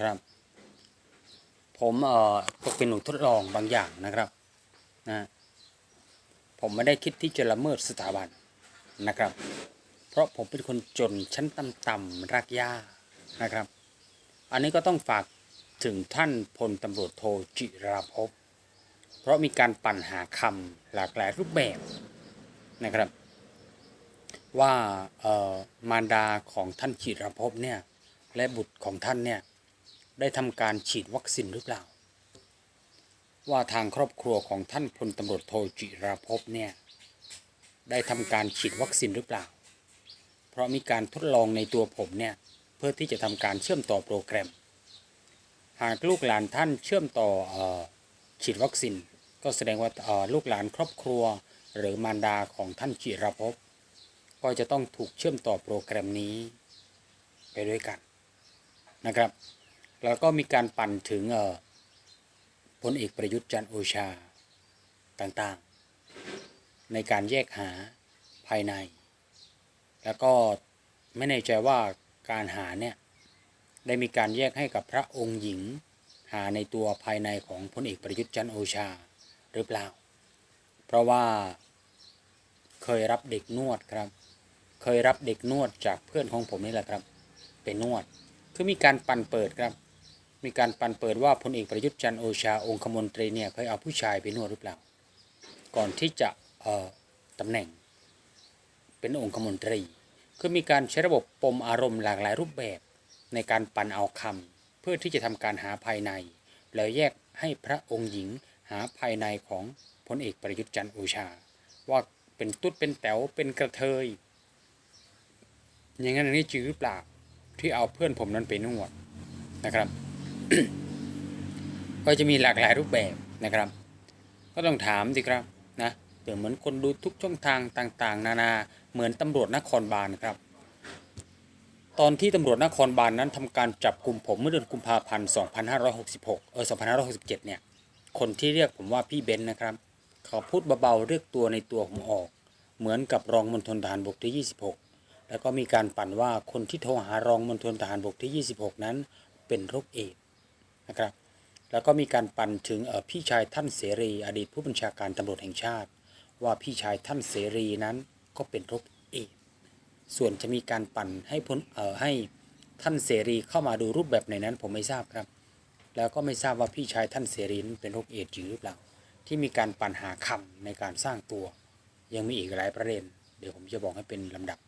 ครับ ผมเอ่อตกเป็นหนูทดลองบางอย่างนะครับนะผมไม่ได้คิดที่จะละเมิดสถาบันนะครับ เพราะผมเป็นคนจนชั้นต่ำๆรากหญ้านะครับ อันนี้ก็ต้องฝากถึงท่านพลตำรวจโทจิราภพเพราะมีการปั่นหาคำหลากหลายรูปแบบนะครับ ว่ามารดาของท่านจิราภพเนี่ยและบุตรของท่านเนี่ย ได้ทำการฉีดวัคซีนหรือเปล่า ว่าทางครอบครัวของท่านพลตำรวจโทจิราภพเนี่ยได้ทำการฉีดวัคซีนหรือเปล่า เพราะมีการทดลองในตัวผมเนี่ยเพื่อที่จะทำการเชื่อมต่อโปรแกรม หากลูกหลานท่านเชื่อมต่ออฉีดวัคซีนก็แสดงว่าลูกหลานครอบครัวหรือมารดาของท่านจิรภพก็จะต้องถูกเชื่อมต่อโปรแกรมนี้ไปด้วยกันนะครับ แล้วก็มีการปั่นถึงพลเอกประยุทธ์จันโอชาต่างๆ ในการแยกหาภายใน แล้วก็ไม่แน่ใจว่าการหาเนี่ยได้มีการแยกให้กับพระองค์หญิง หาในตัวภายในของพลเอกประยุทธ์จันโอชาหรือเปล่า เพราะว่าเคยรับเด็กนวดครับ เคยรับเด็กนวดจากเพื่อนของผมนี่แหละครับ เป็นนวด คือมีการปั่นเปิดครับ มีการปันเปิดว่าพลเอกประยุทธ์จันโอชาองคมนตรีเนี่ยเคยเอาผู้ชายไปนวดหรือเปล่า ก่อนที่จะตำแหน่ง เป็นองคมนตรี คือมีการใช้ระบบปมอารมณ์หลากหลายรูปแบบ ในการปันเอาคำเพื่อที่จะทำการหาภายใน แล้วแยกให้พระองค์หญิงหาภายในของพลเอกประยุทธ์จันโอชา ว่าเป็นตุ๊ดเป็นแต๋วเป็นกระเทยอย่างนั้นอันนี้จริงหรือเปล่าที่เอาเพื่อนผมนั้นไปนวดนะครับ ก็จะมีหลากหลายรูปแบบนะครับ ก็ต้องถามสิครับนะเดี๋ยวเหมือนคนดูทุกช่องทางต่าง ๆ นานาเหมือนตำรวจนครบาลครับ ตอนที่ตำรวจนครบาลนนั้นทำการจับกลุ่มผมเมื่อเดือนกุมภาพันธ์ 2566 เออ 2567 เนี่ย คนที่เรียกผมว่าพี่เบนซ์นะครับ เขาพูดเบาๆเรียกตัวในตัวผมออก เหมือนกับรองมณฑลทหารบกที่ 26 แล้วก็มีการปั่นว่าคนที่โทรหารองมณฑลทหารบกที่ 26 นั้นเป็นโรคเอด นะครับ แล้วก็มีการปั่นถึงพี่ชายท่านเสรี อดีตผู้บัญชาการตำรวจแห่งชาติ ว่าพี่ชายท่านเสรีนั้นก็เป็นโรคเอดส่วนจะมีการปั่นให้พ้นให้ท่านเสรีเข้ามาดูรูปแบบในนั้นผมไม่ทราบครับ แล้วก็ไม่ทราบว่าพี่ชายท่านเสรีนั้นเป็นโรคเอดจริงหรือเปล่า ที่มีการปั่นหาคำในการสร้างตัว ยังมีอีกหลายประเด็น เดี๋ยวผมจะบอกให้เป็นลำดับ